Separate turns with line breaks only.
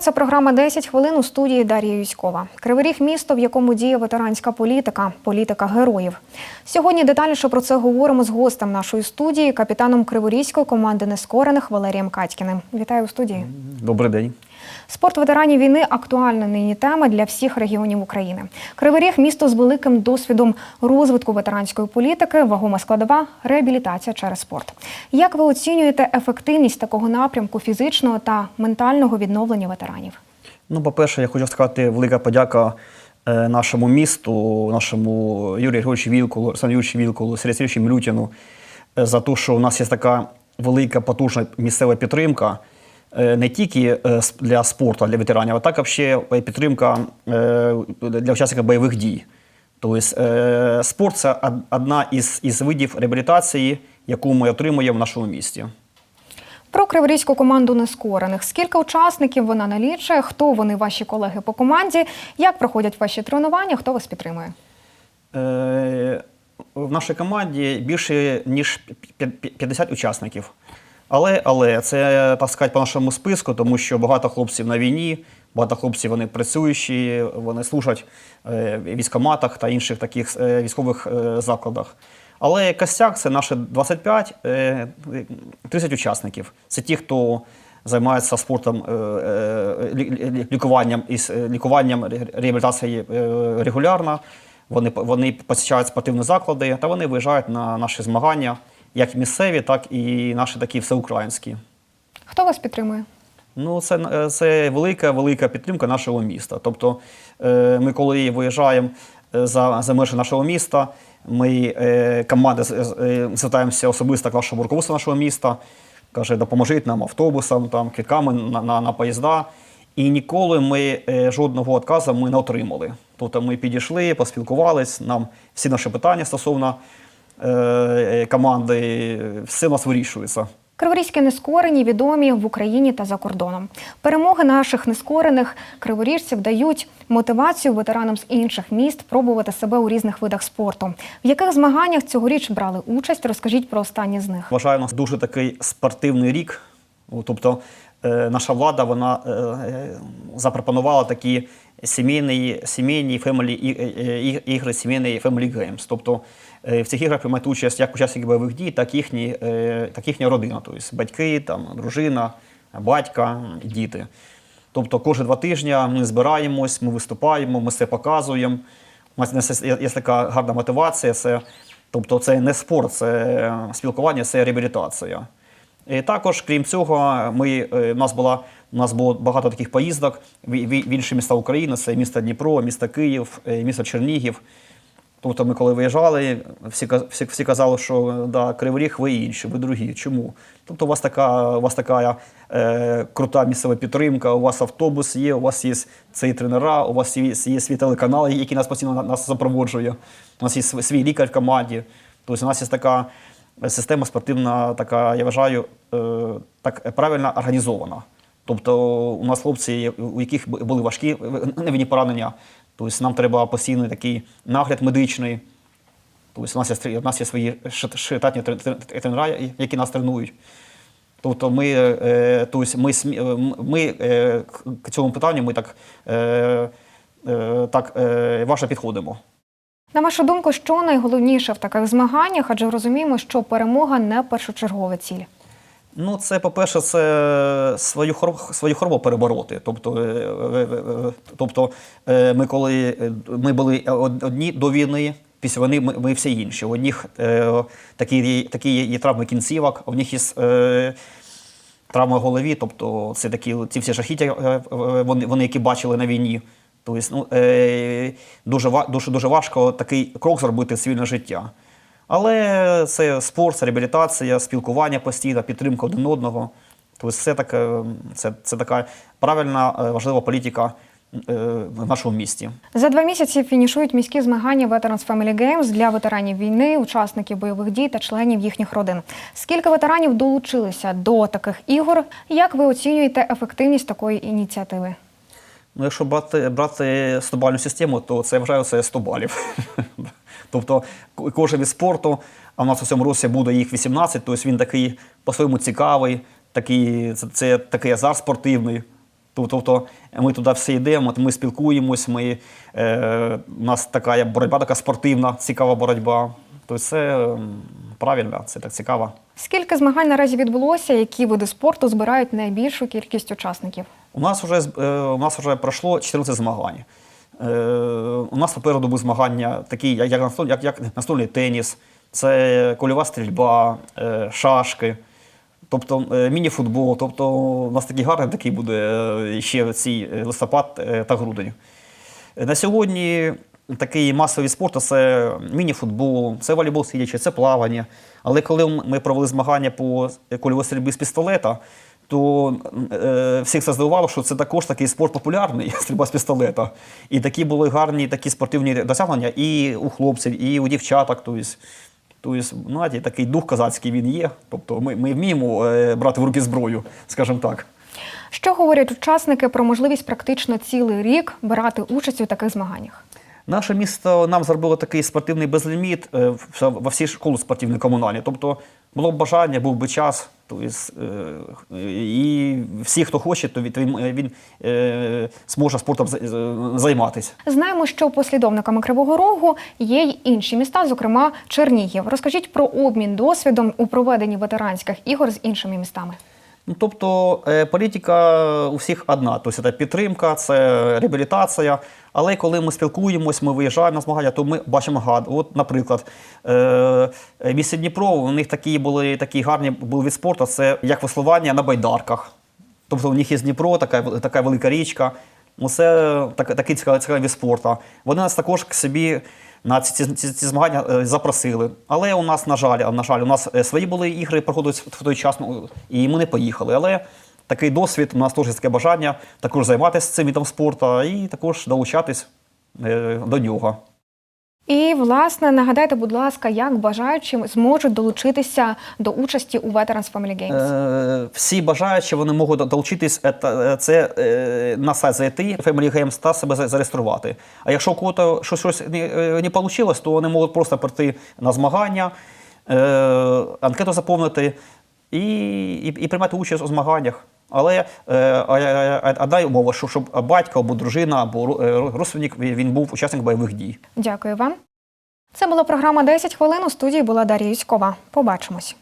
Це програма «10 хвилин у студії Дар'я Юськова. Кривий Ріг – місто, в якому діє ветеранська політика, політика героїв. Сьогодні детальніше про це говоримо з гостем нашої студії, капітаном Криворізької команди нескорених Валерієм Катькіним. Вітаю у студії.
Добрий день.
Спорт ветеранів війни актуальна нині тема для всіх регіонів України. Кривий Ріг – місто з великим досвідом розвитку ветеранської політики, вагома складова реабілітація через спорт. Як ви оцінюєте ефективність такого напрямку фізичного та ментального відновлення ветеранів?
Ну, по-перше, я хочу сказати велика подяка е, нашому місту, нашому Юрію Григоровичу Вілкулу, Олександру Юрійовичу Вілкулу, Сергію Сергійовичу Млютіну е, за те, що у нас є така велика, потужна місцева підтримка. Е, Не тільки е, для спорту, для ветеранів, а так ще підтримка е, для учасників бойових дій. Тобто спорт це одна із, із видів реабілітації, яку ми отримуємо в нашому місті.
Про криворізьку команду нескорених. Скільки учасників вона налічує? Хто вони ваші колеги по команді? Як проходять ваші тренування? Хто вас підтримує?
Е, В нашій команді більше ніж п'я- п'я- 50 учасників. Але, але це так сказати по нашому списку, тому що багато хлопців на війні, багато хлопців вони працюючі, вони служать е, в військоматах та інших таких е, військових е, закладах. Але костяк це наші 25, е, 30 учасників. Це ті, хто займається спортом, е, е, лі- лі- лікуванням із е, лікуванням реабілітацією е, регулярно. Вони, вони посічають спортивні заклади та вони виїжджають на наші змагання, як місцеві, так і наші такі всеукраїнські.
Хто вас підтримує?
Ну, це, е, це велика, велика підтримка нашого міста. Тобто, е, ми коли виїжджаємо е, за, за межі нашого міста, ми команди звертаємося особисто к нашому руководству нашого міста, каже, допоможіть нам автобусам, там, квитками на, на, на поїзда. І ніколи ми жодного відказу ми не отримали. Тобто ми підійшли, поспілкувались, нам всі наші питання стосовно команди, все у нас вирішується.
Криворізькі нескорені відомі в Україні та за кордоном. Перемоги наших нескорених криворіжців дають мотивацію ветеранам з інших міст пробувати себе у різних видах спорту. В яких змаганнях цьогоріч брали участь? Розкажіть про останні з них.
Вважаю, нас дуже такий спортивний рік. Тобто е, наша влада вона е, е, запропонувала такі сімейні, сімейні фемелі ігри, сімейні Family Games. Тобто е, в цих іграх приймають участь як учасники бойових дій, так їхні, е, так їхня родина, тобто батьки, там, дружина, батька, діти. Тобто кожні два тижні ми збираємось, ми виступаємо, ми все показуємо. У нас є, є така гарна мотивація. Це, тобто це не спорт, це спілкування, це реабілітація. І також, крім цього, ми, е, у, нас була, у нас було багато таких поїздок в, інші міста України. Це місто Дніпро, місто Київ, е, місто Чернігів. Тобто ми коли виїжджали, всі, всі, всі казали, що да, Кривий Ріг, ви інші, ви другі. Чому? Тобто у вас така, у вас така е, крута місцева підтримка, у вас автобус є, у вас є цей тренера, у вас є, є свій телеканал, який нас постійно нас запроводжує. У нас є свій лікар в команді. Тобто у нас є така система спортивна, така, я вважаю, е, так правильно організована. Тобто у нас хлопці, у яких були важкі невинні поранення, тобто нам треба постійний такий нагляд медичний. Тобто у нас є, у нас є свої штатні тре- тре- тренера, які нас тренують. Тобто ми, е, тобто ми, е, ми е, к- цьому питанню ми так, так важко підходимо.
На вашу думку, що найголовніше в таких змаганнях? Адже розуміємо, що перемога не першочергова ціль.
Ну, це, по-перше, це свою хворобу, свою хворобу перебороти. Тобто, е, е, е, тобто ми коли ми були одні до війни, після війни ми, ми всі інші. У одних такі, такі є, травми кінцівок, у них є травми в голові, тобто це такі ці всі жахіття, вони, вони які бачили на війні. Тобто, ну, дуже, дуже, дуже важко такий крок зробити в цивільне життя. Але це спорт, це реабілітація, спілкування постійно, підтримка один одного. Тобто це, таке, це, це така правильна, е, важлива політика е, в нашому місті.
За два місяці фінішують міські змагання Veterans Family Games для ветеранів війни, учасників бойових дій та членів їхніх родин. Скільки ветеранів долучилися до таких ігор? Як ви оцінюєте ефективність такої ініціативи?
Ну, якщо брати, брати 100-бальну систему, то це я вважаю це 100 балів. Тобто кожен від спорту, а в нас у цьому році буде їх 18, тобто він такий по-своєму цікавий, такий, це, це такий азарт спортивний. Тобто ми туди всі йдемо, ми спілкуємось, ми, е, у нас така боротьба, така спортивна, цікава боротьба. Тобто це правильно, це так цікаво.
Скільки змагань наразі відбулося, які види спорту збирають найбільшу кількість учасників?
У нас вже, е, у нас вже пройшло 14 змагань. Е, у нас попереду будуть змагання такі, як, як, як, як настольний теніс, це кольова стрільба, е, шашки, тобто е, міні-футбол. Тобто у нас такий гарний такий буде ще цей листопад та грудень. На сьогодні такий масовий спорт це міні-футбол, це волейбол сидячий, це плавання. Але коли ми провели змагання по кульовій стрільбі з пістолета, то е, всіх це здивувало, що це також такий спорт популярний, стрільба з пістолета. І такі були гарні такі спортивні досягнення і у хлопців, і у дівчаток. Тобто, тобто знаєте, такий дух козацький він є. Тобто ми, ми вміємо е, брати в руки зброю, скажімо так.
Що говорять учасники про можливість практично цілий рік брати участь у таких змаганнях?
Наше місто нам зробило такий спортивний безліміт е, в- во всі школи спортивні комунальні. Тобто було б бажання, був би час. Е, і всі, хто хоче, то він, він, е, зможе спортом займатися.
Знаємо, що послідовниками Кривого Рогу є й інші міста, зокрема Чернігів. Розкажіть про обмін досвідом у проведенні ветеранських ігор з іншими містами.
Ну, тобто е, політика у всіх одна. Тобто це підтримка, це реабілітація. Але коли ми спілкуємось, ми виїжджаємо на змагання, то ми бачимо гад. От, наприклад, е, місті Дніпро, у них такі були такі гарні були від спорту, це як веслування на байдарках. Тобто у них є Дніпро, така, така велика річка. Ну, це так, такий цікавий, цікавий від спорту. Вони нас також к собі на ці, ці, ці, змагання е, запросили. Але у нас, на жаль, на жаль, у нас е, свої були ігри, проходили в той час, ну, і ми не поїхали. Але такий досвід, у нас теж таке бажання також займатися цим відом спорту і також долучатись е, до нього.
І, власне, нагадайте, будь ласка, як бажаючі зможуть долучитися до участі у Veterans Family Games?
Е, всі бажаючі вони можуть долучитись е, е, це е, на сайт зайти, Family Games та себе за- зареєструвати. А якщо у кого-то щось, щось не, е, не вийшло, то вони можуть просто прийти на змагання, е, анкету заповнити і, і, і приймати участь у змаганнях. Але е, а- дай умова, що щоб батько або дружина, або е, родственник він був учасник бойових дій.
Дякую вам. Це була програма «10 хвилин. У студії була Дар'я Юськова. Побачимось.